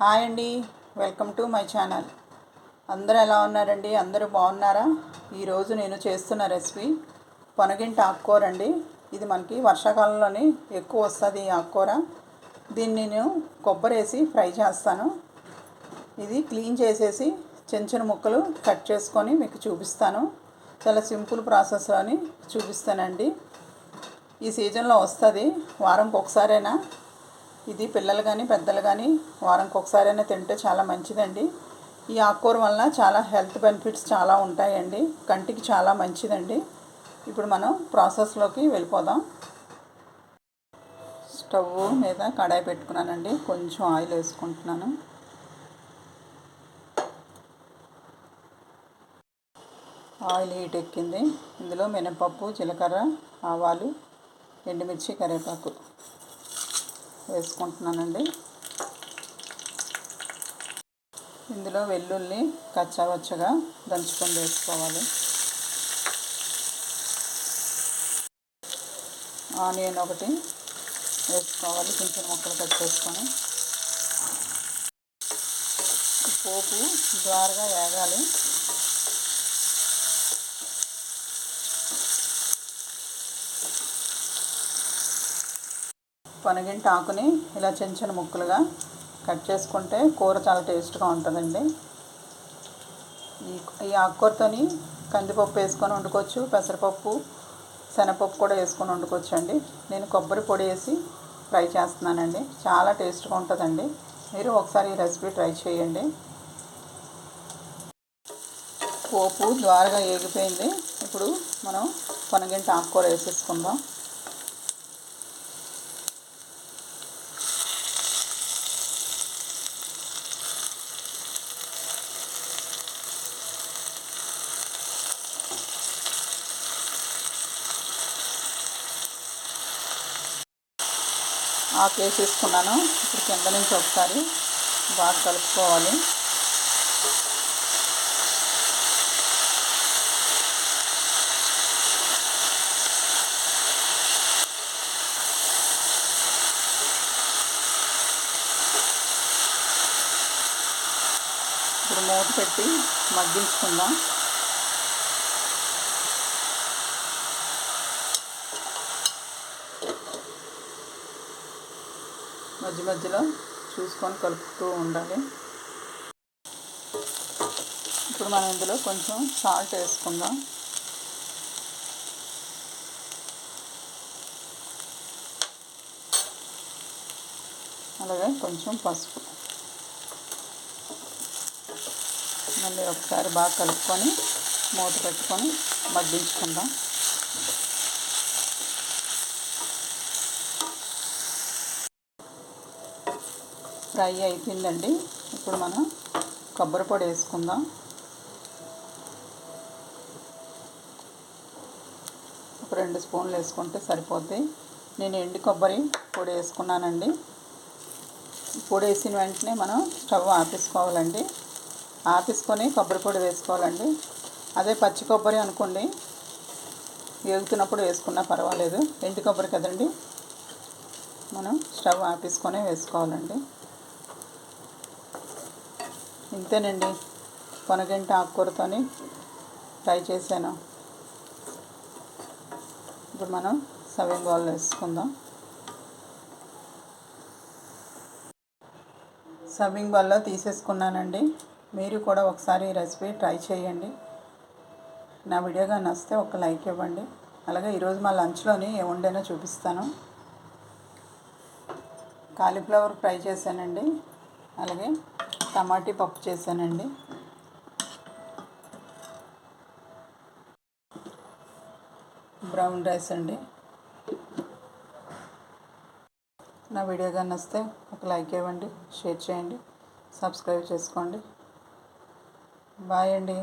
Hi అండి. Welcome to my channel. అందరూ ఎలా ఉన్నారండి? అందరూ బాగున్నారా? ఈరోజు నేను చేస్తున్న రెసిపీ పొనగింటి ఆకుకూర అండి. ఇది మనకి వర్షాకాలంలోనే ఎక్కువ వస్తుంది ఈ ఆకుకూర. దీన్ని నేను కొబ్బరి వేసి ఫ్రై చేస్తాను. ఇది క్లీన్ చేసేసి చిన్న చిన్న ముక్కలు కట్ చేసుకొని మీకు చూపిస్తాను. చాలా సింపుల్ ప్రాసెస్లోని చూపిస్తానండి. ఈ సీజన్లో వస్తుంది. వారంకి ఒకసారైనా ఇది పిల్లలు కానీ పెద్దలు కానీ వారంకి ఒకసారైనా తింటే చాలా మంచిదండి. ఈ ఆకుకూర వలన చాలా హెల్త్ బెనిఫిట్స్ చాలా ఉంటాయండి. కంటికి చాలా మంచిదండి. ఇప్పుడు మనం ప్రాసెస్లోకి వెళ్ళిపోదాం. స్టవ్ మీద కడాయి పెట్టుకున్నానండి. కొంచెం ఆయిల్ వేసుకుంటున్నాను. ఆయిల్ హీట్ ఎక్కింది. ఇందులో మినపప్పు జీలకర్ర ఆవాలు ఎండుమిర్చి కరివేపాకు. వేసుకుంటున్నానండి. ఇందులో వెల్లుల్లి కచ్చావచ్చగా దంచుకొని వేసుకోవాలి. ఆనియన్ ఒకటి వేసుకోవాలి కొంచెం ముక్కలు కట్ చేసుకొని. పోపు ద్వారగా వేగాలి. పనగింటి ఆకుని ఇలా చిన్న చిన్న ముక్కలుగా కట్ చేసుకుంటే కూర చాలా టేస్ట్గా ఉంటుందండి. ఈ ఈ ఆకుకూరతోని కందిపప్పు వేసుకొని వండుకోవచ్చు పెసరపప్పు శనగపప్పు కూడా వేసుకొని వండుకోవచ్చు అండి. నేను కొబ్బరి పొడి వేసి ఫ్రై చేస్తున్నానండి. చాలా టేస్ట్గా ఉంటుందండి. మీరు ఒకసారి ఈ రెసిపీ ట్రై చేయండి. పోపు ద్వారగా ఏగిపోయింది. ఇప్పుడు మనం కొనగింటి ఆకుకూర వేసేసుకుందాం. ఆకు వేసేసుకున్నాను ఇప్పుడు కింద నుంచి ఒకసారి బాగా కలుపుకోవాలి. ఇప్పుడు మూత పెట్టి మగ్గించుకుందాం. మధ్య మధ్యలో చూసుకొని కలుపుతూ ఉండాలి. ఇప్పుడు మనం ఇందులో కొంచెం సాల్ట్ వేసుకుందాం. అలాగే కొంచెం పసుపు. మళ్ళీ ఒకసారి బాగా కలుపుకొని మూత పెట్టుకొని మగ్గించుకుందాం. ఫ్రై అయిపోయిందండి. ఇప్పుడు మనం కొబ్బరి పొడి వేసుకుందాం. ఒక రెండు స్పూన్లు వేసుకుంటే సరిపోద్ది. నేను ఎండు కొబ్బరి పొడి వేసుకున్నానండి. పొడి వేసిన వెంటనే మనం స్టవ్ ఆపేసుకోవాలండి. ఆపేసుకొని కొబ్బరి పొడి వేసుకోవాలండి. అదే పచ్చి కొబ్బరి అనుకోండి. వేగుతున్నప్పుడు వేసుకున్నా పర్వాలేదు. ఎండు కొబ్బరి కదండి. మనం స్టవ్ ఆపేసుకొని వేసుకోవాలండి. ఇంతేనండి. కొనగంట ఆకుకూరతోని ఫ్రై చేశాను. ఇప్పుడు మనం సవింగ్ బాల్ వేసుకుందాం. సవింగ్ బాల్లో తీసేసుకున్నానండి. మీరు కూడా ఒకసారి ఈ రెసిపీ ట్రై చేయండి. నా వీడియోగా నచ్చితే ఒక లైక్ ఇవ్వండి. అలాగే ఈరోజు మా లంచ్లోని ఏముండేనో చూపిస్తాను. కాలీఫ్లవర్ ఫ్రై చేశానండి. అలాగే టమాటీ పప్పు చేశానండి. బ్రౌన్ రైస్ అండి. నా వీడియో కానీ వస్తే ఒక లైక్ ఇవ్వండి షేర్ చేయండి సబ్స్క్రైబ్ చేసుకోండి. బాయ్ అండి.